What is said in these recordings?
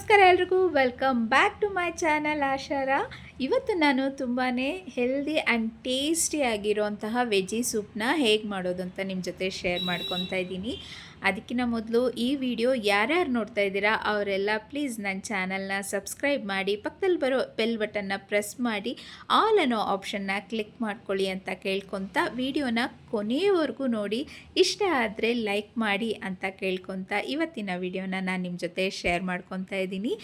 ನಮಸ್ಕಾರ ಎಲ್ರಿಗೂ welcome back to my channel ಆಶಾರ ಇವತ್ತು ನಾನು ತುಂಬಾ ಹೆಲ್ದಿ ಆ್ಯಂಡ್ ಟೇಸ್ಟಿಯಾಗಿರೋಂತಹ ವೆಜಿ ಸೂಪ್ನ ಹೇಗೆ ಮಾಡೋದು ಅಂತ ನಿಮ್ಮ ಜೊತೆ ಶೇರ್ ಮಾಡ್ಕೊತಾ ಇದ್ದೀನಿ. ಅದಕ್ಕಿಂತ ಮೊದಲು ಈ ವಿಡಿಯೋ ಯಾರ್ಯಾರು ನೋಡ್ತಾ ಇದ್ದೀರಾ ಅವರೆಲ್ಲ ಪ್ಲೀಸ್ ನನ್ನ ಚಾನಲ್ನ ಸಬ್ಸ್ಕ್ರೈಬ್ ಮಾಡಿ, ಪಕ್ಕದಲ್ಲಿ ಬರೋ ಬೆಲ್ ಬಟನ್ನ ಪ್ರೆಸ್ ಮಾಡಿ ಆಲ್ ಅನ್ನೋ ಆಪ್ಷನ್ನ ಕ್ಲಿಕ್ ಮಾಡ್ಕೊಳ್ಳಿ ಅಂತ ಕೇಳ್ಕೊತ ವಿಡಿಯೋನ ಕೊನೆಯವರೆಗೂ ನೋಡಿ, ಇಷ್ಟ ಆದರೆ ಲೈಕ್ ಮಾಡಿ ಅಂತ ಕೇಳ್ಕೊತ ಇವತ್ತಿನ ವಿಡಿಯೋನ ನಾನು ನಿಮ್ಮ ಜೊತೆ ಶೇರ್ ಮಾಡ್ಕೊತಾ ಇದ್ದೀನಿ.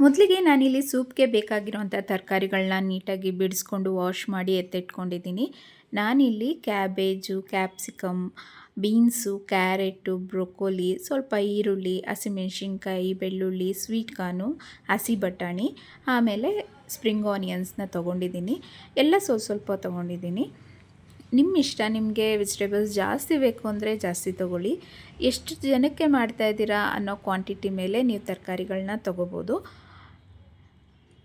ಮೊದಲಿಗೆ ನಾನಿಲ್ಲಿ ಸೂಪ್ಗೆ ಬೇಕಾಗಿರುವಂಥ ತರಕಾರಿಗಳನ್ನ ನೀಟಾಗಿ ಬಿಡಿಸ್ಕೊಂಡು ವಾಶ್ ಮಾಡಿ ಎತ್ತಿಟ್ಕೊಂಡಿದ್ದೀನಿ. ನಾನಿಲ್ಲಿ cabbage, capsicum, beans, carrot, broccoli, ಸ್ವಲ್ಪ ಈರುಳ್ಳಿ, ಹಸಿಮೆಣ್ಸಿನ್ಕಾಯಿ, ಬೆಳ್ಳುಳ್ಳಿ, ಸ್ವೀಟ್ ಕಾರ್ನು, ಹಸಿ ಬಟಾಣಿ, ಆಮೇಲೆ ಸ್ಪ್ರಿಂಗ್ ಆನಿಯನ್ಸ್ನ ತೊಗೊಂಡಿದ್ದೀನಿ. ಎಲ್ಲ ಸ್ವಲ್ಪ ಸ್ವಲ್ಪ ತೊಗೊಂಡಿದ್ದೀನಿ. ನಿಮ್ಮ ಇಷ್ಟ ನಿಮಗೆ ವೆಜಿಟೇಬಲ್ಸ್ ಜಾಸ್ತಿ ಬೇಕು ಅಂದರೆ ಜಾಸ್ತಿ ತೊಗೊಳ್ಳಿ. ಎಷ್ಟು ಜನಕ್ಕೆ ಮಾಡ್ತಾ ಇದ್ದೀರಾ ಅನ್ನೋ ಕ್ವಾಂಟಿಟಿ ಮೇಲೆ ನೀವು ತರಕಾರಿಗಳನ್ನ ತೊಗೋಬೋದು.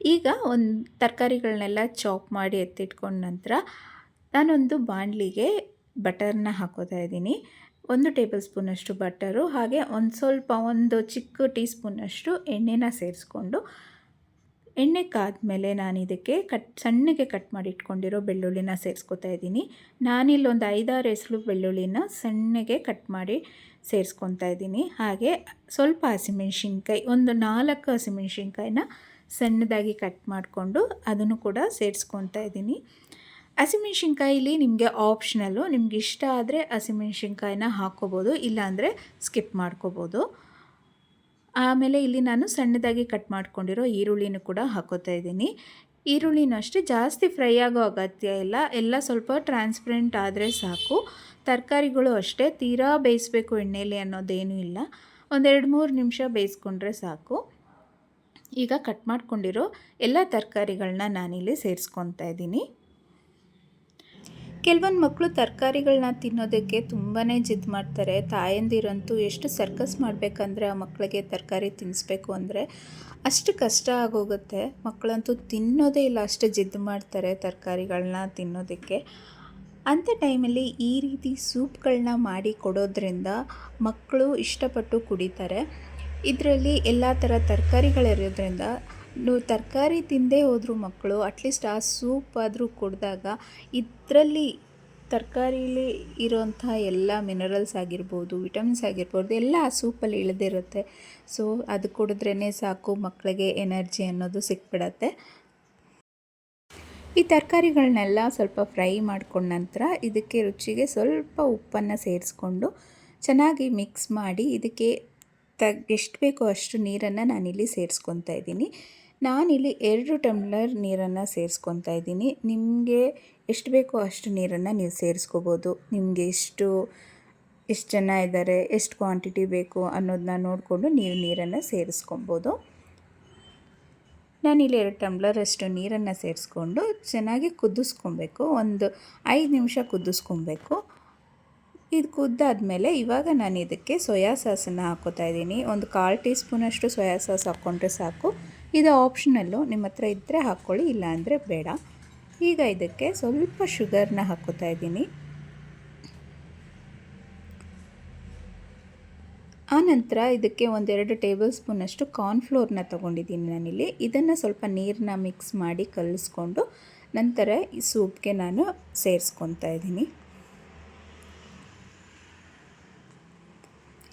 ಈಗ ಒಂದು ತರಕಾರಿಗಳನ್ನೆಲ್ಲ ಚಾಪ್ ಮಾಡಿ ಎತ್ತಿಟ್ಕೊಂಡ ನಂತರ ನಾನೊಂದು ಬಾಣಲಿಗೆ ಬಟರ್ನ ಹಾಕೋತಾ ಇದ್ದೀನಿ. ಒಂದು ಟೇಬಲ್ ಸ್ಪೂನಷ್ಟು ಬಟರು, ಹಾಗೆ ಒಂದು ಸ್ವಲ್ಪ ಒಂದು ಚಿಕ್ಕ ಟೀ ಸ್ಪೂನಷ್ಟು ಎಣ್ಣೆನ ಸೇರಿಸ್ಕೊಂಡು, ಎಣ್ಣೆ ಕಾದ್ಮೇಲೆ ನಾನು ಇದಕ್ಕೆ ಕಟ್, ಸಣ್ಣಗೆ ಕಟ್ ಮಾಡಿ ಇಟ್ಕೊಂಡಿರೋ ಬೆಳ್ಳುಳ್ಳಿನ ಸೇರಿಸ್ಕೊತಾ ಇದ್ದೀನಿ. ನಾನಿಲ್ಲೊಂದು ಐದಾರು ಹೆಸರು ಬೆಳ್ಳುಳ್ಳಿನ ಸಣ್ಣಗೆ ಕಟ್ ಮಾಡಿ ಸೇರಿಸ್ಕೊತಾ ಇದ್ದೀನಿ. ಹಾಗೆ ಸ್ವಲ್ಪ ಹಸಿಮೆಣ್ಸಿನ್ಕಾಯಿ, ಒಂದು ನಾಲ್ಕು ಹಸಿಮೆಣ್ಸಿನ್ಕಾಯಿನ ಸಣ್ಣದಾಗಿ ಕಟ್ ಮಾಡಿಕೊಂಡು ಅದನ್ನು ಕೂಡ ಸೇರಿಸ್ಕೊತಾ ಇದ್ದೀನಿ. ಹಸಿಮೆಣ್ಸಿನ್ಕಾಯಿಲಿ ನಿಮಗೆ ಆಪ್ಷನಲ್ಲು ನಿಮ್ಗೆ ಇಷ್ಟ ಆದರೆ ಹಸಿಮೆಣ್ಸಿನ್ಕಾಯಿನ ಹಾಕ್ಕೋಬೋದು, ಇಲ್ಲಾಂದರೆ ಸ್ಕಿಪ್ ಮಾಡ್ಕೋಬೋದು. ಆಮೇಲೆ ಇಲ್ಲಿ ನಾನು ಸಣ್ಣದಾಗಿ ಕಟ್ ಮಾಡ್ಕೊಂಡಿರೋ ಈರುಳ್ಳಿನೂ ಕೂಡ ಹಾಕೋತಾ ಇದ್ದೀನಿ. ಈರುಳ್ಳಿನೂ ಅಷ್ಟೇ, ಜಾಸ್ತಿ ಫ್ರೈ ಆಗೋ ಅಗತ್ಯ ಇಲ್ಲ. ಎಲ್ಲ ಸ್ವಲ್ಪ ಟ್ರಾನ್ಸ್ಪರೆಂಟ್ ಆದರೆ ಸಾಕು. ತರಕಾರಿಗಳು ಅಷ್ಟೇ, ತೀರಾ ಬೇಯಿಸ್ಬೇಕು ಎಣ್ಣೆಲಿ ಅನ್ನೋದೇನೂ ಇಲ್ಲ. ಒಂದೆರಡು ಮೂರು ನಿಮಿಷ ಬೇಯಿಸ್ಕೊಂಡ್ರೆ ಸಾಕು. ಈಗ ಕಟ್ ಮಾಡ್ಕೊಂಡಿರೋ ಎಲ್ಲ ತರಕಾರಿಗಳನ್ನ ನಾನಿಲ್ಲಿ ಸೇರಿಸ್ಕೊತಾ ಇದ್ದೀನಿ. ಕೆಲವೊಂದು ಮಕ್ಕಳು ತರಕಾರಿಗಳನ್ನ ತಿನ್ನೋದಕ್ಕೆ ತುಂಬಾ ಜಿದ್ದು ಮಾಡ್ತಾರೆ. ತಾಯಂದಿರಂತೂ ಎಷ್ಟು ಸರ್ಕಸ್ ಮಾಡಬೇಕಂದ್ರೆ ಆ ಮಕ್ಕಳಿಗೆ ತರಕಾರಿ ತಿನ್ನಿಸ್ಬೇಕು ಅಂದರೆ ಅಷ್ಟು ಕಷ್ಟ ಆಗೋಗುತ್ತೆ. ಮಕ್ಕಳಂತೂ ತಿನ್ನೋದೇ ಇಲ್ಲ, ಅಷ್ಟು ಜಿದ್ದು ಮಾಡ್ತಾರೆ ತರಕಾರಿಗಳನ್ನ ತಿನ್ನೋದಕ್ಕೆ. ಅಂಥ ಟೈಮಲ್ಲಿ ಈ ರೀತಿ ಸೂಪ್ಗಳನ್ನ ಮಾಡಿ ಕೊಡೋದ್ರಿಂದ ಮಕ್ಕಳು ಇಷ್ಟಪಟ್ಟು ಕುಡಿತಾರೆ. ಇದರಲ್ಲಿ ಎಲ್ಲ ಥರ ತರಕಾರಿಗಳಿರೋದ್ರಿಂದ ನೀವು ತರಕಾರಿ ತಿಂದೇ ಹೋದರೂ ಮಕ್ಕಳು ಅಟ್ಲೀಸ್ಟ್ ಆ ಸೂಪ್ ಆದರೂ ಕುಡಿದಾಗ ಇದರಲ್ಲಿ ತರಕಾರಿಲಿ ಇರೋಂಥ ಎಲ್ಲ ಮಿನರಲ್ಸ್ ಆಗಿರ್ಬೋದು ವಿಟಮಿನ್ಸ್ ಆಗಿರ್ಬೋದು, ಎಲ್ಲ ಆ ಸೂಪಲ್ಲಿ ಇಳಿದಿರುತ್ತೆ. ಸೊ ಅದು ಕುಡಿದ್ರೇ ಸಾಕು ಮಕ್ಕಳಿಗೆ ಎನರ್ಜಿ ಅನ್ನೋದು ಸಿಕ್ಬಿಡತ್ತೆ. ಈ ತರಕಾರಿಗಳನ್ನೆಲ್ಲ ಸ್ವಲ್ಪ ಫ್ರೈ ಮಾಡ್ಕೊಂಡ ನಂತರ ಇದಕ್ಕೆ ರುಚಿಗೆ ಸ್ವಲ್ಪ ಉಪ್ಪನ್ನು ಸೇರಿಸ್ಕೊಂಡು ಚೆನ್ನಾಗಿ ಮಿಕ್ಸ್ ಮಾಡಿ ಇದಕ್ಕೆ ತಗ್ ಎಷ್ಟು ಬೇಕೋ ಅಷ್ಟು ನೀರನ್ನು ನಾನಿಲ್ಲಿ ಸೇರಿಸ್ಕೊತಾ ಇದ್ದೀನಿ. ನಾನಿಲ್ಲಿ ಎರಡು ಟಮ್ಲರ್ ನೀರನ್ನು ಸೇರಿಸ್ಕೊತಾ ಇದ್ದೀನಿ. ನಿಮಗೆ ಎಷ್ಟು ಬೇಕೋ ಅಷ್ಟು ನೀರನ್ನು ನೀವು ಸೇರಿಸ್ಕೋಬೋದು. ನಿಮಗೆ ಎಷ್ಟು ಎಷ್ಟು ಜನ ಇದ್ದಾರೆ, ಎಷ್ಟು ಕ್ವಾಂಟಿಟಿ ಬೇಕು ಅನ್ನೋದನ್ನ ನೋಡಿಕೊಂಡು ನೀವು ನೀರನ್ನು ಸೇರಿಸ್ಕೊಬೋದು. ನಾನಿಲ್ಲಿ ಎರಡು ಟಮ್ಲರಷ್ಟು ನೀರನ್ನು ಸೇರಿಸ್ಕೊಂಡು ಚೆನ್ನಾಗಿ ಕುದಿಸ್ಕೊಬೇಕು. ಒಂದು ಐದು ನಿಮಿಷ ಕುದಿಸ್ಕೊಬೇಕು. ಇದು ಕುದ್ದಾದಮೇಲೆ ಇವಾಗ ನಾನು ಇದಕ್ಕೆ ಸೋಯಾ ಸಾಸನ್ನು ಹಾಕೋತಾ ಇದ್ದೀನಿ. ಒಂದು ಕಾಲು ಟೀ ಸ್ಪೂನಷ್ಟು ಸೋಯಾ ಸಾಸ್ ಹಾಕ್ಕೊಂಡ್ರೆ ಸಾಕು. ಇದು ಆಪ್ಷನಲ್ಲು ನಿಮ್ಮ ಹತ್ರ ಇದ್ದರೆ ಹಾಕ್ಕೊಳ್ಳಿ, ಇಲ್ಲಾಂದರೆ ಬೇಡ. ಈಗ ಇದಕ್ಕೆ ಸ್ವಲ್ಪ ಶುಗರ್ನ ಹಾಕೋತಾ ಇದ್ದೀನಿ. ಆನಂತರ ಇದಕ್ಕೆ ಒಂದೆರಡು ಟೇಬಲ್ ಸ್ಪೂನಷ್ಟು ಕಾರ್ನ್ಫ್ಲೋರ್ನ ತೊಗೊಂಡಿದ್ದೀನಿ ನಾನಿಲ್ಲಿ. ಇದನ್ನು ಸ್ವಲ್ಪ ನೀರನ್ನ ಮಿಕ್ಸ್ ಮಾಡಿ ಕಲಿಸ್ಕೊಂಡು ನಂತರ ಈ ಸೂಪ್ಗೆ ನಾನು ಸೇರಿಸ್ಕೊತಾ ಇದ್ದೀನಿ.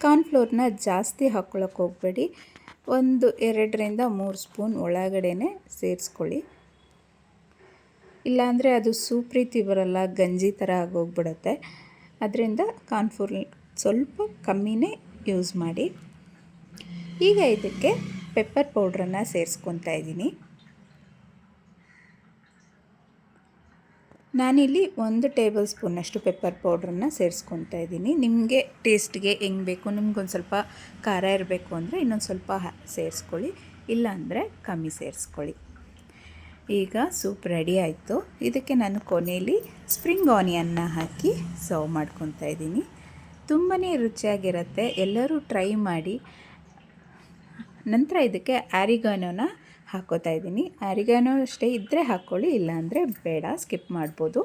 ಕಾರ್ನ್ಫ್ಲೋರ್ನ ಜಾಸ್ತಿ ಹಾಕ್ಕೊಳಕ್ಕೆ ಹೋಗಬೇಡಿ. ಒಂದು, ಎರಡರಿಂದ ಮೂರು ಸ್ಪೂನ್ ಒಳಗಡೆನೆ ಸೇರಿಸ್ಕೊಳ್ಳಿ. ಇಲ್ಲಾಂದರೆ ಅದು ಸೂಪ್ ರೀತಿ ಬರಲ್ಲ, ಗಂಜಿ ಥರ ಆಗೋಗ್ಬಿಡುತ್ತೆ. ಅದರಿಂದ ಕಾರ್ನ್ಫ್ಲೋರ್ ಸ್ವಲ್ಪ ಕಮ್ಮಿನೇ ಯೂಸ್ ಮಾಡಿ. ಈಗ ಇದಕ್ಕೆ ಪೆಪ್ಪರ್ ಪೌಡ್ರನ್ನು ಸೇರಿಸ್ಕೊತಾ ಇದ್ದೀನಿ. ನಾನಿಲ್ಲಿ ಒಂದು ಟೇಬಲ್ ಸ್ಪೂನಷ್ಟು ಪೆಪ್ಪರ್ ಪೌಡ್ರನ್ನ ಸೇರಿಸ್ಕೊತಾ ಇದ್ದೀನಿ. ನಿಮಗೆ ಟೇಸ್ಟ್ಗೆ ಹೆಂಗೆ ಬೇಕು? ನಿಮ್ಗೊಂದು ಸ್ವಲ್ಪ ಖಾರ ಇರಬೇಕು ಅಂದರೆ ಇನ್ನೊಂದು ಸ್ವಲ್ಪ ಸೇರಿಸ್ಕೊಳ್ಳಿ. ಇಲ್ಲಾಂದರೆ ಕಮ್ಮಿ ಸೇರಿಸ್ಕೊಳ್ಳಿ. ಈಗ ಸೂಪ್ ರೆಡಿ ಆಯಿತು. ಇದಕ್ಕೆ ನಾನು ಕೊನೆಯಲ್ಲಿ ಸ್ಪ್ರಿಂಗ್ ಆನಿಯನ್ನ ಹಾಕಿ ಸರ್ವ್ ಮಾಡ್ಕೊತಾ ಇದ್ದೀನಿ. ತುಂಬಾ ರುಚಿಯಾಗಿರುತ್ತೆ. ಎಲ್ಲರೂ ಟ್ರೈ ಮಾಡಿ. ನಂತರ ಇದಕ್ಕೆ ಆರಿಗಾನೋನ ಹಾಕೋತಾ ಇದ್ದೀನಿ. ಅರಿಗಾನೋ ಅಷ್ಟೇ ಇದ್ದರೆ ಹಾಕ್ಕೊಳ್ಳಿ ಇಲ್ಲಾಂದರೆ ಬೇಡ, ಸ್ಕಿಪ್ ಮಾಡ್ಬೋದು.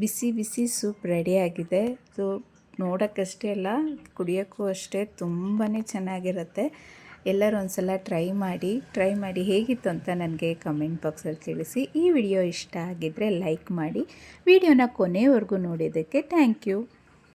ಬಿಸಿ ಬಿಸಿ ಸೂಪ್ ರೆಡಿಯಾಗಿದೆ ಸೊ, ನೋಡೋಕ್ಕಷ್ಟೇ ಅಲ್ಲ, ಕುಡಿಯೋಕ್ಕೂ ಅಷ್ಟೇ ತುಂಬಾ ಚೆನ್ನಾಗಿರುತ್ತೆ. ಎಲ್ಲರೂ ಒಂದ್ಸಲ ಟ್ರೈ ಮಾಡಿ ಟ್ರೈ ಮಾಡಿ ಹೇಗಿತ್ತು ಅಂತ ನನಗೆ ಕಮೆಂಟ್ ಬಾಕ್ಸಲ್ಲಿ ತಿಳಿಸಿ. ಈ ವಿಡಿಯೋ ಇಷ್ಟ ಆಗಿದ್ದರೆ ಲೈಕ್ ಮಾಡಿ, ವಿಡಿಯೋನ ಕೊನೆವರೆಗೂ ನೋಡಿದ್ದಕ್ಕೆ ಥ್ಯಾಂಕ್ ಯು.